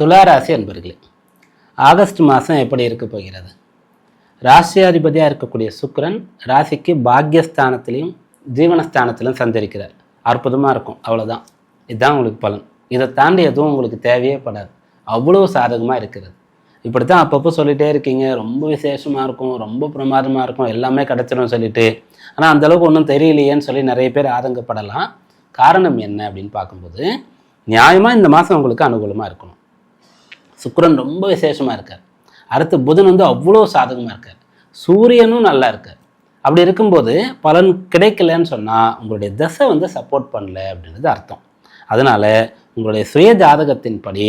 துளாராசி அன்பர்களே ஆகஸ்ட் மாதம் எப்படி இருக்க போகிறது? ராசியாதிபதியாக இருக்கக்கூடிய சுக்ரன் ராசிக்கு பாக்யஸ்தானத்திலையும் ஜீவனஸ்தானத்திலும் சந்தரிக்கிறார் அற்புதமாக இருக்கும். அவ்வளோதான் இதுதான் உங்களுக்கு பலன். இதை தாண்டி எதுவும் உங்களுக்கு தேவையே படாது. அவ்வளோ சாதகமாக இருக்கிறது. இப்படி தான் அப்பப்போ சொல்லிகிட்டே இருக்கீங்க. ரொம்ப விசேஷமாக இருக்கும். ரொம்ப பிரமாதமாக இருக்கும். எல்லாமே கிடச்சிடும் சொல்லிட்டு. ஆனால் அந்தளவுக்கு ஒன்றும் தெரியலையேன்னு சொல்லி நிறைய பேர் ஆதங்கப்படலாம். காரணம் என்ன அப்படின்னு பார்க்கும்போது நியாயமாக இந்த மாதம் உங்களுக்கு அனுகூலமாக இருக்கணும். சுக்கரன் ரொம்ப விசேஷமாக இருக்கார். அடுத்து புதன் வந்து அவ்வளோ சாதகமாக இருக்கார். சூரியனும் நல்லா இருக்கார். அப்படி இருக்கும்போது பலன் கிடைக்கலன்னு சொன்னால் உங்களுடைய தசை வந்து சப்போர்ட் பண்ணல அப்படின்றது அர்த்தம். அதனால் உங்களுடைய சுய ஜாதகத்தின்படி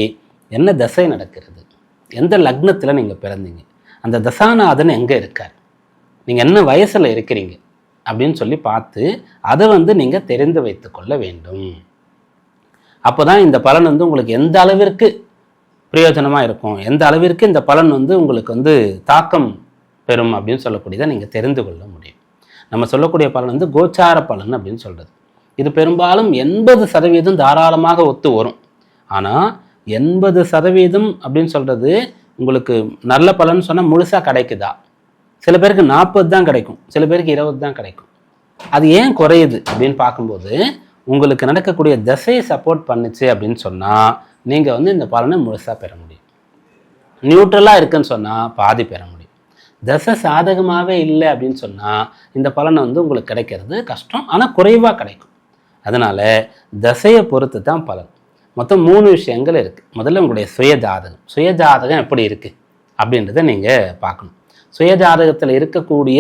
என்ன தசை நடக்கிறது? எந்த லக்னத்தில் நீங்கள் பிறந்தீங்க? அந்த தசாநாதன் எங்கே இருக்கார்? நீங்கள் என்ன வயசில் இருக்கிறீங்க? அப்படின்னு சொல்லி பார்த்து அதை வந்து நீங்கள் தெரிந்து வைத்துக்கொள்ள வேண்டும். அப்போ தான் இந்த பலன் வந்து உங்களுக்கு எந்த அளவிற்கு பிரயோஜனமாக இருக்கும். எந்த அளவிற்கு இந்த பலன் வந்து உங்களுக்கு வந்து தாக்கம் பெறும் அப்படின்னு சொல்லக்கூடியதை நீங்கள் தெரிந்து கொள்ள முடியும். நம்ம சொல்லக்கூடிய பலன் வந்து கோச்சார பலன் அப்படின்னு சொல்கிறது இது பெரும்பாலும் எண்பது சதவீதம் தாராளமாக ஒத்து வரும். ஆனால் எண்பது சதவீதம் அப்படின்னு சொல்கிறது உங்களுக்கு நல்ல பலன் சொன்னால் முழுசாக கிடைக்குதா? சில பேருக்கு நாற்பது தான் கிடைக்கும். சில பேருக்கு இருபது தான் கிடைக்கும். அது ஏன் குறையுது அப்படின்னு பார்க்கும்போது உங்களுக்கு நடக்கக்கூடிய தசையை சப்போர்ட் பண்ணுச்சு அப்படின்னு சொன்னால் நீங்கள் வந்து இந்த பலனை முழுசாக பெற முடியும். நியூட்ரலாக இருக்குன்னு சொன்னால் பாதி பெற முடியும். தசை சாதகமாகவே இல்லை அப்படின்னு சொன்னால் இந்த பலனை வந்து உங்களுக்கு கிடைக்கிறது கஷ்டம். ஆனால் குறைவாக கிடைக்கும். அதனால் தசையை பொறுத்து தான் பலன். மொத்தம் மூணு விஷயங்கள் இருக்குது முதல்ல உங்களுடைய சுயஜாதகம். சுயஜாதகம் எப்படி இருக்குது அப்படின்றத நீங்கள் பார்க்கணும். சுயஜாதகத்தில் இருக்கக்கூடிய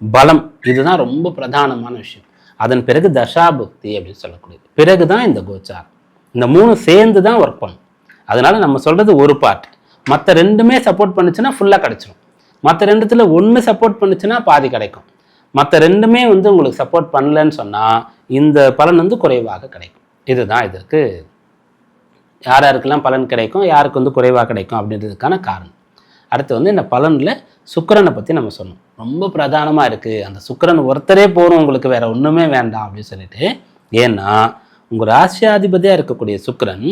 பலம் இதுதான் ரொம்ப பிரதானமான விஷயம். அதன் பிறகு தசாபுக்தி அப்படின்னு சொல்லக்கூடியது. பிறகு தான் இந்த கோச்சாரம். இந்த மூணு சேர்ந்து தான் ஒர்க் பண்ணும். அதனால நம்ம சொல்றது ஒரு பார்ட் மற்ற ரெண்டுமே சப்போர்ட் பண்ணுச்சுன்னா ஃபுல்லாக கிடைச்சிரும். மற்ற ரெண்டுத்தில் ஒன்று சப்போர்ட் பண்ணுச்சுன்னா பாதி கிடைக்கும். மற்ற ரெண்டுமே வந்து உங்களுக்கு சப்போர்ட் பண்ணலன்னு சொன்னால் இந்த பலன் வந்து குறைவாக கிடைக்கும். இதுதான் இதற்கு யார் யாருக்கெல்லாம் பலன் கிடைக்கும் யாருக்கு வந்து குறைவாக கிடைக்கும் அப்படின்றதுக்கான காரணம். அடுத்து வந்து இந்த பலனில் சுக்கரனை பற்றி நம்ம சொன்னோம். ரொம்ப பிரதானமாக இருக்குது அந்த சுக்கரன் ஒருத்தரே போகிறோம் உங்களுக்கு வேறு ஒன்றுமே வேண்டாம் அப்படின்னு சொல்லிட்டு. ஏன்னா உங்கள் ராசியாதிபதியாக இருக்கக்கூடிய சுக்கரன்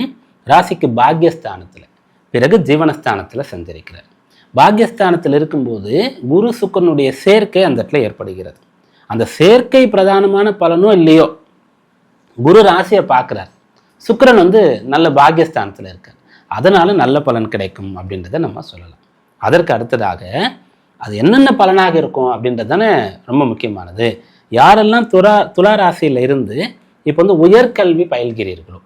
ராசிக்கு பாக்யஸ்தானத்தில் பிறகு ஜீவனஸ்தானத்தில் சஞ்சரிக்கிறார். பாக்யஸ்தானத்தில் இருக்கும்போது குரு சுக்கிரனுடைய சேர்க்கை அந்த இடத்துல ஏற்படுகிறது. அந்த சேர்க்கை பிரதானமான பலனோ இல்லையோ குரு ராசியை பார்க்குறார். சுக்கரன் வந்து நல்ல பாக்யஸ்தானத்தில் இருக்கார். அதனால நல்ல பலன் கிடைக்கும் அப்படின்றத நம்ம சொல்லலாம். அதற்கு அடுத்ததாக அது என்னென்ன பலனாக இருக்கும் அப்படின்றது தானே ரொம்ப முக்கியமானது. யாரெல்லாம் துலா துலா ராசியில் இருந்து இப்போ வந்து உயர்கல்வி பயில்கிறீர்களோ.